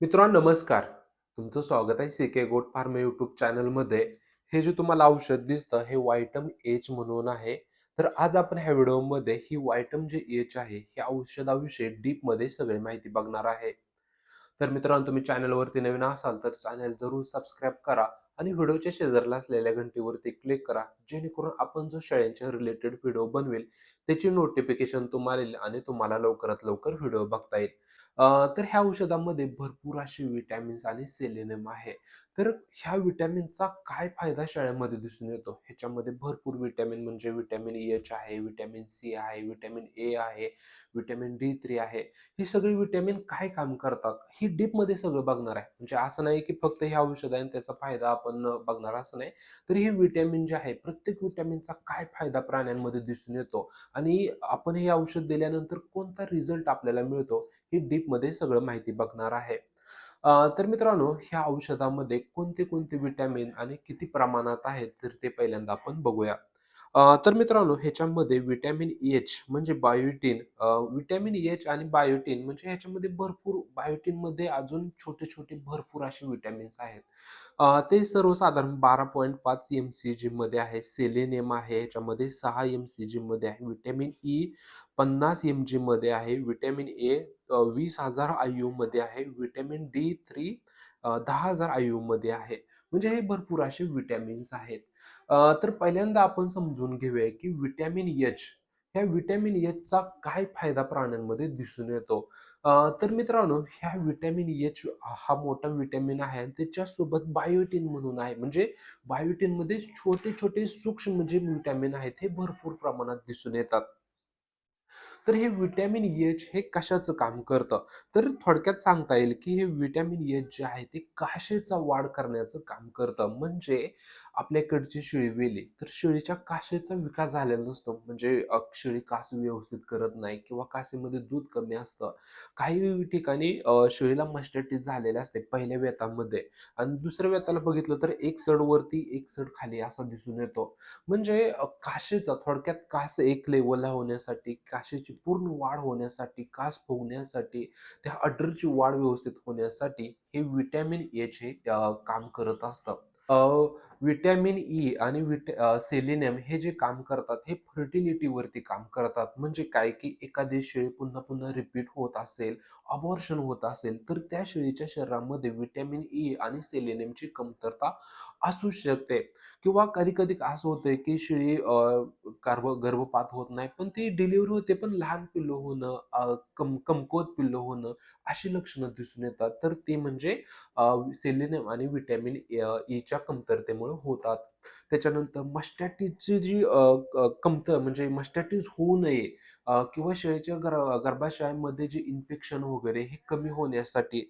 मित्रांनो नमस्कार. तुमचं स्वागत आहे सी-के गोट फार्म यूट्यूब चॅनलमध्ये. हे जे तुम्हाला औषध दिसतं हे वायटम एच म्हणून आहे. तर आज आपण ह्या व्हिडिओमध्ये ही वायटम जे एच आहे, हे औषधाविषयी डीपमध्ये सगळी माहिती बघणार आहे. तर मित्रांनो तुम्ही चॅनलवरती नवीन असाल तर चॅनल जरूर सबस्क्राईब करा आणि व्हिडिओच्या शेजारला असलेल्या घंटीवरती क्लिक करा जेणेकरून आपण जो शेळ्यांच्या रिलेटेड व्हिडिओ बनवेल त्याची नोटिफिकेशन तुम्हाला येईल आणि तुम्हाला लवकरात लवकर व्हिडिओ बघता येईल तर ह्या औषधामध्ये भरपूर अशी विटॅमिन्स आणि सेलेनियम आहे. तर ह्या विटॅमिनचा काय फायदा शाळेमध्ये दिसून येतो? ह्याच्यामध्ये भरपूर विटॅमिन म्हणजे विटॅमिन एच आहे विटॅमिन सी आहे विटॅमिन ए आहे विटॅमिन डी थ्री आहे. ही सगळी विटॅमिन काय काम करतात? ही डीपमध्ये सगळं बघणार आहे. म्हणजे असं नाही की फक्त हे औषध आहे आणि त्याचा फायदा आपण बघणार असं नाही. तर हे विटॅमिन जे आहे प्रत्येक विटॅमिनचा काय फायदा प्राण्यांमध्ये दिसून येतो? आणि आपण हे औषध दिल्यानंतर कोणता रिझल्ट आपल्याला मिळतो? ही डीपमध्ये सगळं माहिती बघणार आहे. तर मित्रांनो ह्या औषधामध्ये कोणते कोणते विटॅमिन आणि किती प्रमाणात आहेत तर ते पहिल्यांदा आपण बघूया. तर मित्रांनो ह्याच्यामध्ये विटॅमिन एच म्हणजे बायोटीन विटॅमिन एच आणि बायोटीन म्हणजे ह्याच्यामध्ये भरपूर बायोटीनमध्ये अजून छोटे छोटे भरपूर असे विटॅमिन्स आहेत. ते सर्वसाधारण बारा पॉईंट पाच एम सी जीमध्ये आहे सेलेनियम आहे ह्याच्यामध्ये सहा एम सी जीमध्ये आहे विटॅमिन ई पन्नास एम जीमध्ये आहे विटॅमिन ए वीस हजार आय यूमध्ये आहे विटॅमिन डी थ्री दहा हजार आय यूमध्ये आहे. म्हणजे हे भरपूर असे विटॅमिन्स आहेत. तर पहिल्यांदा आपण समजून घेऊया की विटॅमिन एच ह्या विटॅमिन एचचा काय फायदा प्राण्यांमध्ये दिसून येतो. तर मित्रांनो ह्या विटॅमिन एच हा मोठा विटॅमिन आहे आणि त्याच्यासोबत बायोटिन म्हणून आहे. म्हणजे बायोटिनमध्ये छोटे छोटे सूक्ष्म जे विटॅमिन आहेत हे भरपूर प्रमाणात दिसून येतात. तर हे व्हिटॅमिन एच हे कशाचं काम करतं? तर थोडक्यात सांगता येईल की हे व्हिटॅमिन एच जे आहे ते काशेचा वाढ करण्याचं काम करतं. म्हणजे आपल्याकडची शेळी वेली तर शेळीच्या काशेचा विकास झालेला नसतो. म्हणजे शेळी कास व्यवस्थित करत नाही किंवा कासेमध्ये दूध कमी असतं. काही ठिकाणी शेळीला मस्टॅटिस झालेले असते पहिल्या वेतामध्ये आणि दुसऱ्या वेताला बघितलं तर एक सड वरती एक सड खाली असा दिसून येतो. म्हणजे काशेचा थोडक्यात कास एक लेवलला होण्यासाठी, काशेची पूर्ण वाढ होण्यासाठी, कास फुगण्यासाठी, त्या अडरची वाढ व्यवस्थित होण्यासाठी हे व्हिटॅमिन एच हे काम करत असतं. व्हिटॅमिन ई आणि विट अ, सेलेनियम हे जे काम करतात, हे फर्टिलिटीवरती काम करतात. म्हणजे काय, की एखादी शेळी पुन्हा-पुन्हा रिपीट होत असेल, अबॉर्शन होत असेल, तर त्या शेळीच्या शरीरामध्ये व्हिटॅमिन ई आणि सेलेनियमची कमतरता असू शकते. किंवा कधी-कधी असं होतंय, की शेळी अ, गर्भ गर्भपात होत नाही, पण ती डिलिव्हरी होते, पण लहान पिल्लू होणं, कम कमकुवत पिल्लू होणं, अशी लक्षणं दिसून येतात. तर ते म्हणजे अ, सेलेनियम आणि व्हिटॅमिन ईच्या कमतरतेमुळे होतात. त्याच्यानंतर मस्टॅटिसची जी कमतर म्हणजे मस्टॅटिस होऊ नये किंवा शेळीच्या गर गर्भाशयामध्ये जे इन्फेक्शन वगैरे हे कमी होण्यासाठी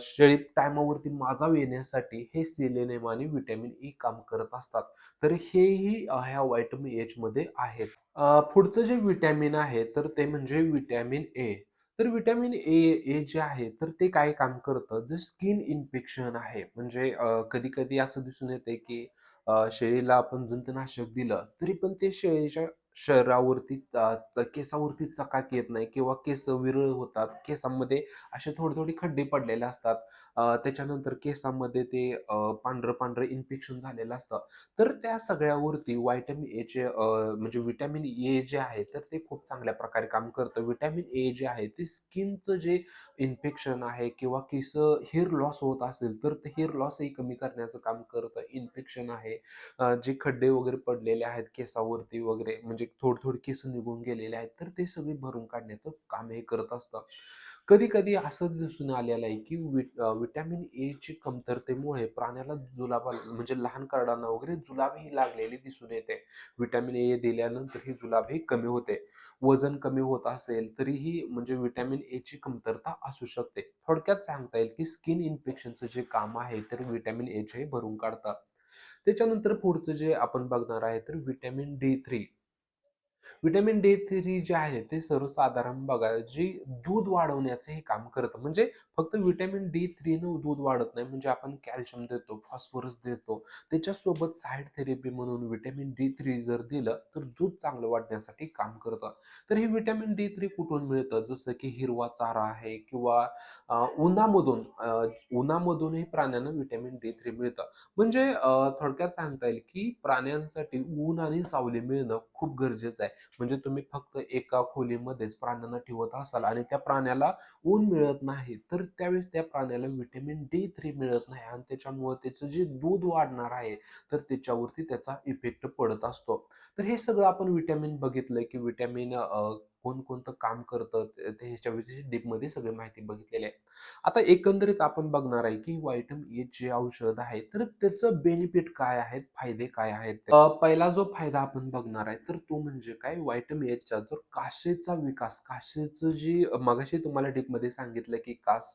शेळी टायमावरती माजाव येण्यासाठी हे सिलेनेम आणि व्हिटॅमिन ई काम करत असतात. तर हेही ह्या ह्या व्हिटॅमिन एचमध्ये आहेत. पुढचं जे व्हिटॅमिन आहे तर ते म्हणजे व्हिटॅमिन ए. तर व्हिटॅमिन ए ए जे आहे तर ते काय काम करतं, जे स्किन इन्फेक्शन आहे. म्हणजे कधी-कधी असं दिसून येतंय की शेळीला आपण जंतनाशक दिलं, तरी पण ते शेळीच्या शरीरावरती केसावरती चकाक येत नाही किंवा केस विरळ होतात. केसांमध्ये असे थोडे-थोडे खड्डे पडलेले असतात. त्याच्यानंतर केसांमध्ये ते पांढरं-पांढरं इन्फेक्शन झालेलं असतं. तर त्या सगळ्यावरती व्हिटॅमिन एचे म्हणजे व्हिटॅमिन ए जे आहे, तर ते खूप चांगल्या प्रकारे काम करतं. व्हिटॅमिन ए जे आहे, ते स्किनचं जे इन्फेक्शन आहे किंवा केस हेअर लॉस होत असेल, तर ते हेअर लॉसही कमी करण्याचं काम करतं. इन्फेक्शन आहे, जे खड्डे वगैरे पडलेले आहेत केसावरती वगैरे, म्हणजे थोड थोड केस निघून गेलेले आहेत, तर ते सगळे भरून काढण्याचं काम हे करत असतं. कधी-कधी असं दिसून आलेलं आहे, की विटॅमिन ए ची एची कमतरतेमुळे प्राण्याला जुलाब म्हणजे लहान करडांना वगैरे जुलाबही लागलेली दिसून येते. विटॅमिन ए दिल्यानंतर ही जुलाब ही कमी होते. वजन कमी होत असेल तरीही म्हणजे व्हिटॅमिन एची कमतरता असू शकते. थोडक्यात सांगता येईल, की स्किन इन्फेक्शनचं जे काम आहे, तर विटॅमिन एच हे भरून काढतात. त्याच्यानंतर पुढचं जे आपण बघणार आहे, तर vitamin D three. Vitamin D three जे आहे ते सर्वसाधारण बघा जी दूध वाढवण्याचं हे काम करतं. म्हणजे फक्त व्हिटॅमिन डी थ्री न दूध वाढत नाही म्हणजे आपण कॅल्शियम देतो फॉस्फरस देतो. त्याच्यासोबत साईड थेरपी म्हणून व्हिटॅमिन डी थ्री जर दिलं तर दूध चांगलं वाढण्यासाठी काम करतं. तर हे व्हिटॅमिन डी थ्री कुठून मिळतं? जसं की हिरवा चारा आहे किंवा उन्हामधून उन्हामधूनही प्राण्यांना व्हिटॅमिन डी थ्री मिळतं. म्हणजे थोडक्यात सांगता येईल की प्राण्यांसाठी ऊन आणि सावली मिळणं खूप गरजेचं आहे. म्हणजे तुम्ही फक्त एका खोलीमध्येच प्राण्यांना ठेवत असाल आणि त्या प्राण्याला ऊन मिळत नाही तर त्यावेळेस त्या प्राण्याला व्हिटॅमिन डी थ्री मिळत नाही आणि त्याच्यामुळे त्याचं जे दूध वाढणार आहे तर त्याच्यावरती त्याचा इफेक्ट पडत असतो. तर हे सगळं आपण विटॅमिन बघितलंय की विटॅमिन कोणकोणतं काम करतं ते ह्याच्या विशेष डीपमध्ये सगळी माहिती बघितलेली आहे. आता एकंदरीत आपण बघणार आहे की व्हायटम ए जे औषध आहे तर त्याचं बेनिफिट काय आहेत फायदे काय आहेत? पहिला जो फायदा आपण बघणार आहे तर तो म्हणजे काय? व्हायटम एचा जर काशेचा विकास काशेचं जी मगाशी तुम्हाला डीपमध्ये सांगितलं की कास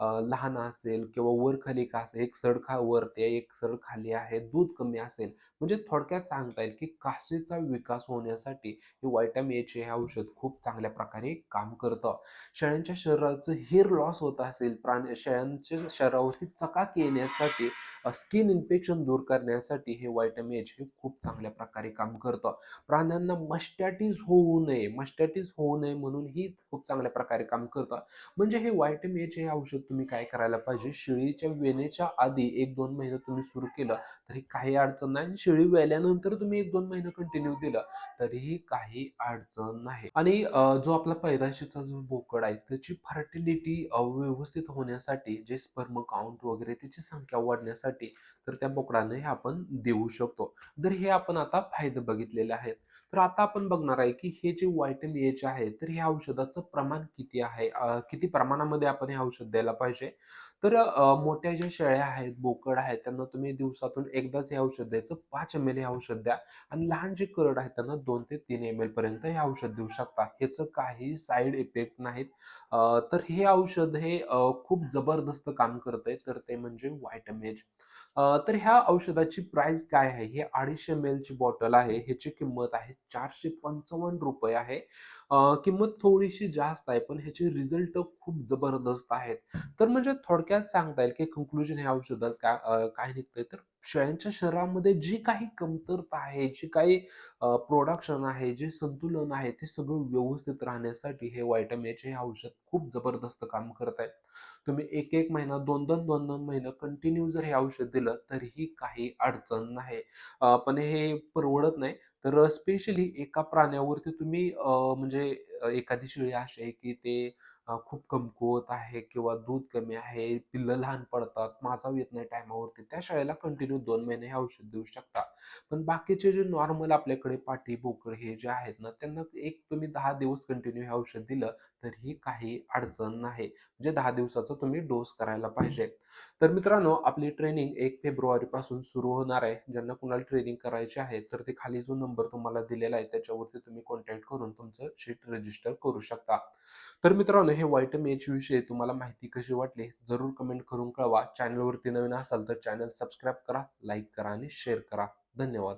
लहान असेल किंवा वर खाली कास एक सड खा वरती आहे एक सड खाली आहे दूध कमी असेल. म्हणजे थोडक्यात सांगता येईल की कासेचा विकास होण्यासाठी हे व्हायटम एचे हे औषध खूप चांगल्या प्रकारे काम करतं. शेळ्यांच्या शरीराचं हेअर लॉस होत असेल प्राणी शेळ्यांच्या शरीरावरती चकाक येण्यासाठी स्किन इन्फेक्शन दूर करण्यासाठी हे व्हायटमिन एच हे खूप चांगल्या प्रकारे काम करतं. प्राण्यांना मस्टॅटिस होऊ नये मस्टॅटिस होऊ नये म्हणून ही खूप चांगल्या प्रकारे काम करतात. म्हणजे हे व्हायटॅमिन एच हे औषध तुम्ही काय करायला पाहिजे? शेळीच्या वेणेच्या आधी एक दोन महिने तुम्ही सुरू केलं तरी काही अडचण नाही. आणि शेळी वेल्यानंतर तुम्ही एक दोन महिने कंटिन्यू दिलं तरीही काही अडचण नाही. आणि जो आपला पैदाशीचा जो बोकड आहे त्याची फर्टिलिटी व्यवस्थित होण्यासाठी जे स्पर्म काउंट वगैरे त्याची संख्या वाढण्यासाठी तर त्या बोकडाने हे आपण देऊ शकतो. तर हे आपण आता फायदे बघितलेले आहेत. तर आता आपण बघणार आहे की हे जे व्हायटमिन एच आहे तर ह्या औषधाचं प्रमाण किती आहे? किती प्रमाणामध्ये आपण हे औषध द्यायला पाहिजे? तर मोठ्या ज्या शेळ्या आहेत बोकड आहेत त्यांना तुम्ही दिवसातून एकदाच हे औषध द्यायचं. पाच एम एल हे औषध द्या आणि लहान जे करड आहेत त्यांना दोन ते तीन एम एल पर्यंत हे औषध देऊ शकता. ह्याचं काही साईड इफेक्ट नाहीत. तर हे औषध हे खूप जबरदस्त काम करतंय. तर ते म्हणजे व्हायटमिन तर ह्या औषधाची प्राइस काय आहे? हे अडीचशे एम ची बॉटल आहे. ह्याची किंमत आहे चारशे पंचावन्न रुपये आहे. किंमत थोडीशी जास्त आहे पण ह्याचे रिझल्ट खूप जबरदस्त आहेत. तर म्हणजे थोडक्यात सांगता येईल की कंक्लुजन ह्या औषधात काय निघतंय? तर शेळ्यांच्या शरीरामध्ये जी काही कमतरता आहे जी काही प्रोडक्शन आहे जे संतुलन आहे ते सगळं व्यवस्थित राहण्यासाठी हे व्हायटमिनचे हे औषध खूप जबरदस्त काम करत आहे तुम्ही एक एक महिना दोन दोन दोन दोन महिना कंटिन्यू जर हे औषध दिलं तरीही काही अडचण नाही. पण हे परवडत नाही. तर स्पेशली एका प्राण्यावरती तुम्ही म्हणजे एखादी शेळी अशी आहे की ते खूप कमकुवत आहे किंवा दूध कमी आहे पिल्लं लहान पडतात माझा येत नाही टायमावरती त्या शाळेला कंटिन्यू दोन महिने हे औषध देऊ शकता. पण बाकीचे जे नॉर्मल आपल्याकडे पाठी बोकड हे जे आहेत ना त्यांना एक तुम्ही दहा दिवस कंटिन्यू हे औषध दिलं तरीही काही अडचण नाही. म्हणजे दहा दिवसाचा तुम्ही डोस करायला पाहिजे. तर मित्रांनो आपली ट्रेनिंग एक फेब्रुवारी पासून सुरू होणार आहे. ज्यांना कुणाला ट्रेनिंग करायची आहे तर ते खाली जो नंबर तुम्हाला दिलेला आहे त्याच्यावरती तुम्ही कॉन्टॅक्ट करून तुमचं शीट रजिस्टर करू शकता. तर मित्रांनो हे वाईट एच विषयी तुम्हाला माहिती कशी वाटली जरूर कमेंट करून कळवा. चॅनलवरती नवीन असाल तर चॅनल सबस्क्राईब करा लाईक करा आणि शेअर करा. धन्यवाद.